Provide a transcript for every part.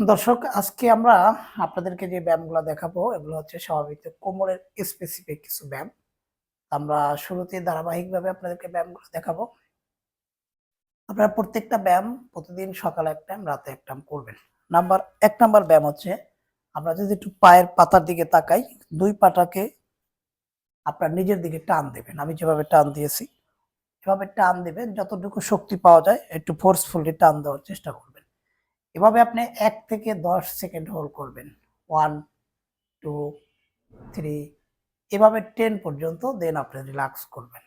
দর্শক, আজকে আমরা আপনাদেরকে যে ব্যায়ামগুলো দেখাবো, এগুলো হচ্ছে স্বাভাবিক কোমরের স্পেসিফিক কিছু ব্যায়াম। আমরা শুরুতে ধারাবাহিকভাবে আপনাদেরকে ব্যায়ামগুলো দেখাবো। আপনারা প্রত্যেকটা ব্যায়াম প্রতিদিন সকালে এক টাইম রাতে এক টাইম করবেন। নাম্বার, এক নাম্বার ব্যায়াম হচ্ছে, আমরা যদি একটু পায়ের পাতার দিকে তাকাই, দুই পাটাকে আপনার নিজের দিকে টান দেবেন। আমি যেভাবে টান দিয়েছি, এভাবে টান দেবেন, যতটুকু শক্তি পাওয়া যায়, একটু ফোর্সফুলি টান দেওয়ার চেষ্টা করবেন। এভাবে আপনি এক থেকে দশ সেকেন্ড হোল্ড করবেন। ওয়ান, টু, থ্রি, এভাবে টেন পর্যন্ত, দেন আপনি রিল্যাক্স করবেন।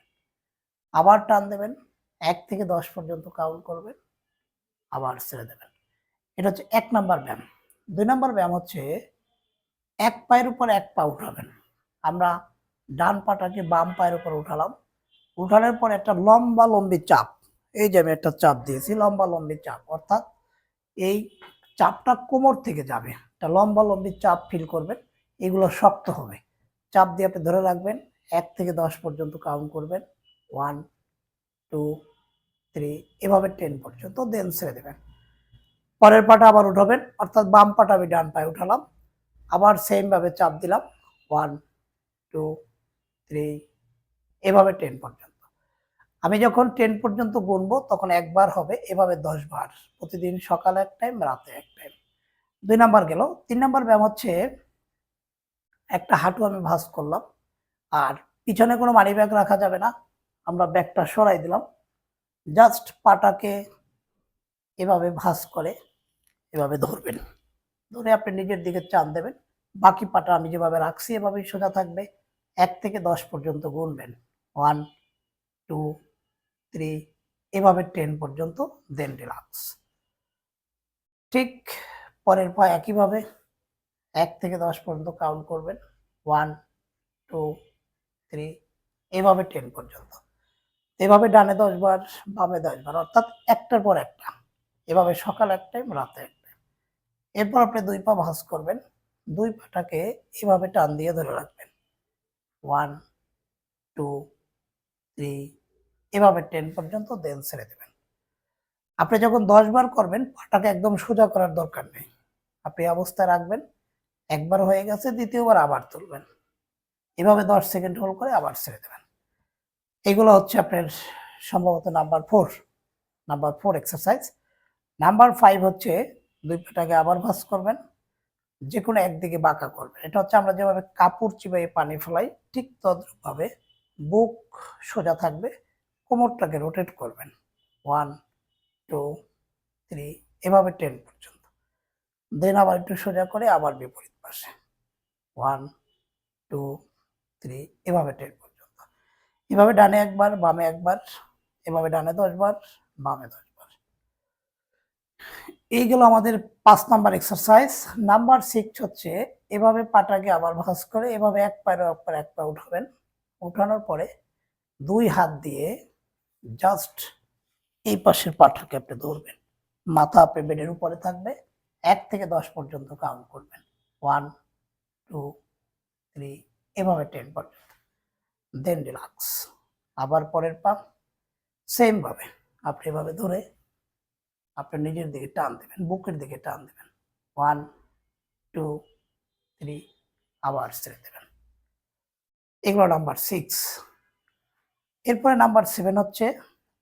আবার টান দেবেন, এক থেকে দশ পর্যন্ত কাউন্ট করবেন, আবার ছেড়ে দেবেন। এটা হচ্ছে এক নাম্বার ব্যায়াম। দুই নাম্বার ব্যায়াম হচ্ছে, এক পায়ের উপর এক পা উঠাবেন। আমরা ডান পাটাকে বাম পায়ের উপর উঠালাম। উঠানোর পর একটা লম্বা, লম্বি চাপ। এই যে আমি একটা চাপ দিয়েছি, লম্বা, লম্বি চাপ। অর্থাৎ এই চাপটা কোমর থেকে যাবে। একটা লম্বা, লম্বি চাপ ফিল করবেন, এগুলো শক্ত হবে। চাপ দিয়ে আপনি ধরে রাখবেন, এক থেকে দশ পর্যন্ত কাউন্ট করবেন। ওয়ান টু থ্রি এভাবে টেন পর্যন্ত দেন ছেড়ে দেবেন। পরের পাটা আবার উঠাবেন, অর্থাৎ বাম পাটা আমি ডান পায়ে উঠালাম। আবার সেমভাবে চাপ দিলাম। ওয়ান টু থ্রি এভাবে টেন পর্যন্ত। আমি যখন টেন পর্যন্ত গুনবো, তখন একবার হবে, এভাবে দশ বার। প্রতিদিন সকালে এক টাইম রাতে এক টাইম দুই নাম্বার গেল। তিন নাম্বার ব্যায়াম হচ্ছে, একটা হাঁটু আমি ভাঁজ করলাম, আর পিছনে কোনো মানি ব্যাগ রাখা যাবে না। আমরা ব্যাগটা সরাই দিলাম। জাস্ট পাটাকে এভাবে ভাঁজ করে, এভাবে ধরবেন। ধরে আপনি নিজের দিকে চান দেবেন। বাকি পাটা আমি যেভাবে রাখছি, এভাবেই সোজা থাকবে। এক থেকে দশ পর্যন্ত গুনবেন। ওয়ান টু থ্রি এভাবে টেন পর্যন্ত দেন রিল্যাক্স ঠিক পরের পা একইভাবে এক থেকে দশ পর্যন্ত কাউন্ট করবেন। ওয়ান টু থ্রি এভাবে টেন পর্যন্ত। এভাবে ডানে দশ বার, বামে দশ বার, অর্থাৎ একটার পর একটা। এভাবে সকাল এক টাইম রাতে এক এরপর আপনি দুই পা ভাঁজ করবেন। দুই পাটাকে এভাবে টান দিয়ে ধরে রাখবেন। ওয়ান টু থ্রি এভাবে টেন পর্যন্ত দেন ছেড়ে দেবেন। আপনি যখন দশ বার করবেন, পাটাকে একদম সোজা করার দরকার নেই। আপনি অবস্থায় রাখবেন, একবার হয়ে গেছে, দ্বিতীয়বার আবার তুলবেন। এভাবে দশ সেকেন্ড হোল্ড করে আবার ছেড়ে দেবেন। এগুলো হচ্ছে আপনার সম্ভবত number four number four exercise number five হচ্ছে দুই পাটাকে আবার ভাস করবেন যে কোনো একদিকে বাঁকা করবেন। এটা হচ্ছে আমরা যেভাবে কাপড় চিবাই পানি ফেলাই, ঠিক তদ্রুপভাবে বুক সোজা থাকবে কোমরটাকে রোটেট করবেন। ওয়ান টু থ্রি এভাবে টেন পর্যন্ত। দেন আবার একটু সোজা করে আবার বিপরীত পাশে। ওয়ান টু থ্রি এভাবে টেন পর্যন্ত। এভাবে ডানে একবার, বামে একবার, এভাবে ডানে দশবার, বামে দশ বার এইগুলো আমাদের পাঁচ নাম্বার এক্সারসাইজ নাম্বার সিক্স হচ্ছে এভাবে পাটাকে আবার ভাঁজ করে এভাবে এক পায়ের উপর এক পা উঠাবেন। উঠানোর পরে দুই হাত দিয়ে জাস্ট এই পাশের পাটাকে আপনি ধরবেন। মাথা আপনি বেডের উপরে থাকবে, এক থেকে দশ পর্যন্ত কাউন্ট করবেন। ওয়ান টু থ্রি এভাবে টেন পর্যন্ত। দেন রিল্যাক্স আবার পরের পা সেমভাবে আপনি এভাবে ধরে আপনি নিজের দিকে টান দেবেন, বুকের দিকে টান দেবেন। ওয়ান টু থ্রি আবার ছেড়ে দেবেন। এগুলো নাম্বার সিক্স এরপরে নাম্বার সেভেন হচ্ছে,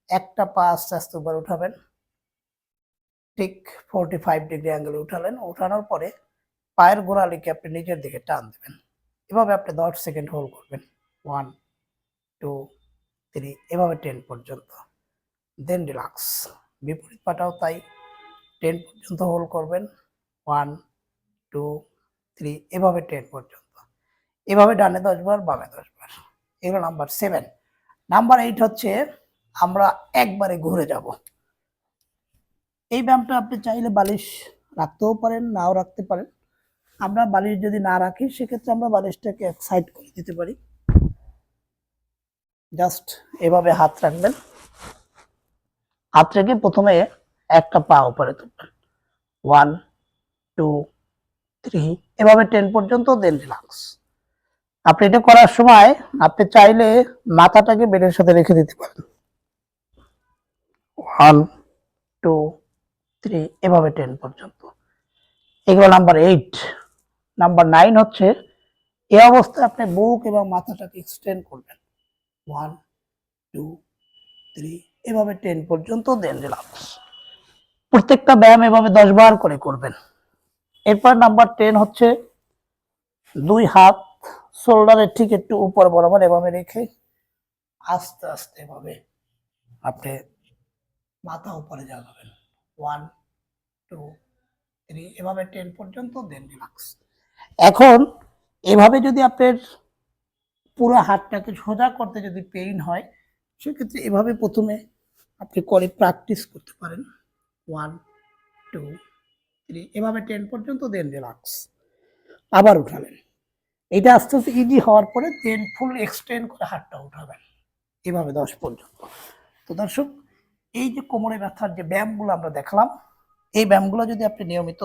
একটা পা আস্তে আস্তে উপরে উঠাবেন। ঠিক ফোরটি ফাইভ ডিগ্রি অ্যাঙ্গেলে উঠালেন। উঠানোর পরে পায়ের গোড়ালিকে আপনি নিজের দিকে টান দেবেন। এভাবে আপনি দশ সেকেন্ড হোল্ড করবেন। ওয়ান টু থ্রি এভাবে টেন পর্যন্ত। দেন রিলাক্স বিপরীত পাটাও তাই। টেন পর্যন্ত হোল্ড করবেন। ওয়ান টু থ্রি এভাবে টেন পর্যন্ত। এভাবে ডানে দশবার বামে দশবার এগুলো নাম্বার সেভেন নাম্বার এইট হচ্ছে আমরা একবারে ঘুরে যাব। এই ব্যায়ামটা আপনি চাইলে বালিশ রাখতেও পারেন, নাও রাখতে পারেন। আমরা বালিশ যদি না রাখি, সেক্ষেত্রে আমরা বালিশটাকে এক সাইড করে দিতে পারি। জাস্ট এভাবে হাত রাখবেন। হাত রেখে প্রথমে একটা পা উপরে তুলবেন। ওয়ান, টু, থ্রি, এভাবে টেন পর্যন্ত, দেন রিল্যাক্স। আপনি এটা করার সময় আপনি চাইলে মাথাটাকে বেডের সাথে রেখে দিতে পারেন। ওয়ান টু থ্রি এভাবে টেন পর্যন্ত। এগুলো নাম্বার এইট নাম্বার নাইন হচ্ছে, এ অবস্থায় আপনি বুক এবং মাথাটাকে এক্সটেন্ড করবেন। ওয়ান টু থ্রি এভাবে টেন পর্যন্ত দেন রিল্যাক্স প্রত্যেকটা ব্যায়াম এভাবে দশ বার করে করবেন। এরপর নাম্বার টেন হচ্ছে, দুই হাত শোল্ডারের ঠিক একটু উপর বরাবর এভাবে রেখে আস্তে আস্তে এভাবে আপনি মাথা উপরে জাগাবেন ওয়ান টু থ্রি এভাবে টেন পর্যন্ত দেন রিল্যাক্স এখন এভাবে যদি আপনার পুরো হাতটাকে সোজা করতে যদি পেইন হয়, সেক্ষেত্রে এভাবে প্রথমে আপনি করে প্র্যাকটিস করতে পারেন। ওয়ান টু থ্রি এভাবে টেন পর্যন্ত দেন রিল্যাক্স আবার উঠাবেন এটা আস্তে আস্তে ইজি হওয়ার পরে দেন ফুল এক্সটেন্ড করে হাতটা উঠাবেন। এভাবে দশ পর্যন্ত। তো দর্শক, এই যে কোমরে ব্যথার যে ব্যায়ামগুলো আমরা দেখলাম, এই ব্যায়ামগুলো যদি আপনি নিয়মিত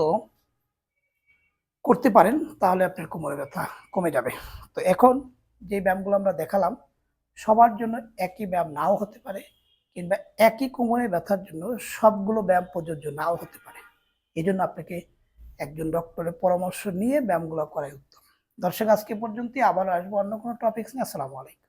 করতে পারেন, তাহলে আপনার কোমরে ব্যথা কমে যাবে। তো এখন যে ব্যায়ামগুলো আমরা দেখালাম, সবার জন্য একই ব্যায়াম নাও হতে পারে কিংবা একই কোমরে ব্যথার জন্য সবগুলো ব্যায়াম প্রযোজ্য নাও হতে পারে। এই জন্য আপনাকে একজন ডক্টরের পরামর্শ নিয়ে ব্যায়ামগুলো করাই উত্তম। দর্শক আজকে পর্যন্ত আবার আসব অন্য কোনো টপিক্স নিয়ে। আসসালামু আলাইকুম।